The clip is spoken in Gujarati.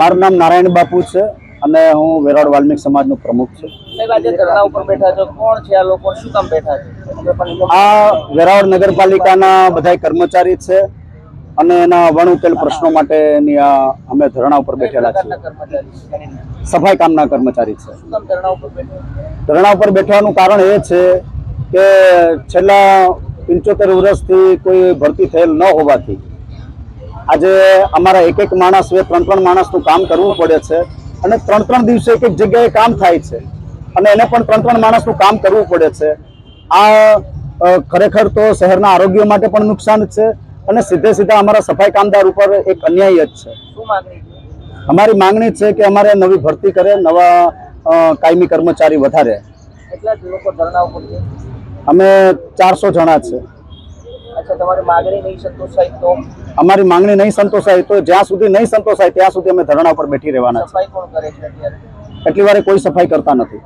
મારું નામ નારાયણ બાપુ છે અને હું વેરાવળ વાલ્મિક સમાજનો પ્રમુખ છું. આ વેરાવળ નગરપાલિકાના બધા કર્મચારી છે અને એના વણ ઉકેલ પ્રશ્નો માટેની આ અમે ધરણા ઉપર બેઠેલા છીએ. સફાઈ કામના કર્મચારી છે. ધરણા ઉપર બેઠા ધરણા ઉપર બેઠવાનું કારણ એ છે કે છેલ્લા પંચોતેર વર્ષથી કોઈ ભરતી થયેલ ન હોવાથી આજે અમારા એક એક માણસ એ ત્રણ ત્રણ માણસનું કામ કરવું પડે છે અને ત્રણ ત્રણ દિવસે એક એક જગ્યાએ કામ થાય છે. અને એને પણ ત્રણ ત્રણ માણસનું કામ કરવું પડે છે. આ ખરેખર તો શહેરના આરોગ્ય માટે પણ નુકસાન છે અને સીધે સીધા અમારા સફાઈ કામદાર ઉપર એક અન્યાય જ છે. શું માંગણી અમારી માંગણી છે કે અમારે નવી ભરતી કરે નવા કાયમી કર્મચારી વધારે. અમે ચારસો જણા છે. અચ્છા તમારી માંગણી નહીં સંતોષાય તો? અમારી માંગણી નહીં સંતોષાય તો જ્યાં સુધી નહીં સંતોષાય ત્યાં સુધી અમે ધરણા પર બેઠી રહેવાના છે એટલી વારે કોઈ સફાઈ કરતા નથી.